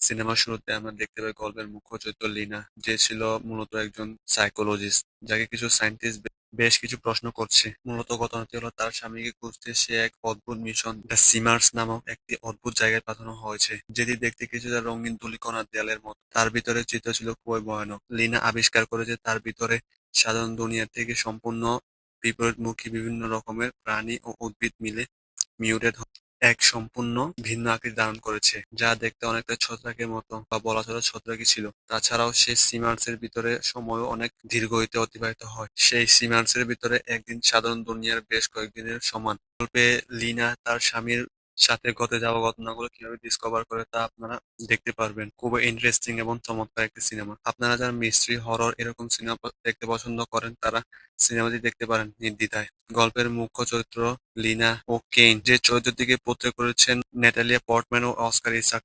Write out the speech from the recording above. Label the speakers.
Speaker 1: সিনেমার শুরুতে আমরা দেখতে পাই গল্পের মুখ্য চরিত্র লিনা, যে ছিল মূলত একজন সাইকোলজিস্ট, যাকে কিছু সায়েন্টিস্ট বেশ কিছু প্রশ্ন করছে। মূলত ঘটনাটি হলো তার স্বামীকে খুঁজতে সে এক অদ্ভুত মিশন দ্য সিমার্স নামক একটি অদ্ভুত জায়গায় পাঠানো হয়েছে, যেটি দেখতে কিছুটা রঙিন তুলিকণার দেয়ালের মতো। তার ভিতরে চিত্র ছিল খুবই ভয়ানক। লিনা আবিষ্কার করে যে তার ভিতরে সাধারণ দুনিয়ার থেকে সম্পূর্ণ বিপরীতমুখী বিভিন্ন রকমের প্রাণী ও উদ্ভিদ মিলে মিউটেট এক সম্পূর্ণ ভিন্ন আকৃতি ধারণ করেছে, যা দেখতে অনেকটা ছত্রাকের মতো বা বলা চলে ছত্রাকই ছিল। তাছাড়াও সেই সিমার্সের ভিতরে সময়ও অনেক ধীরগতিতে অতিবাহিত হয়। সেই সিমান্সের ভিতরে একদিন সাধারণ দুনিয়ার বেশ কয়েকদিনের সমান। গল্পে লিনা তার স্বামীর সাথে ঘটে যাওয়া ঘটনাগুলো কীভাবে ডিসকভার করে তা আপনারা দেখতে পারবেন। খুবই ইন্টারেস্টিং এবং চমৎকার একটি সিনেমা। আপনারা যারা মিস্ট্রি, হরর এরকম সিনেমা দেখতে পছন্দ করেন তারা সিনেমাটি দেখতে পারেন নির্দ্বিধায়। গল্পের মুখ্য চরিত্র লিনা ও কেইন, যে চরিত্রটিকে পোত্রে করেছেন নেটালিয়া পটম্যান ও অস্কার ইসাক।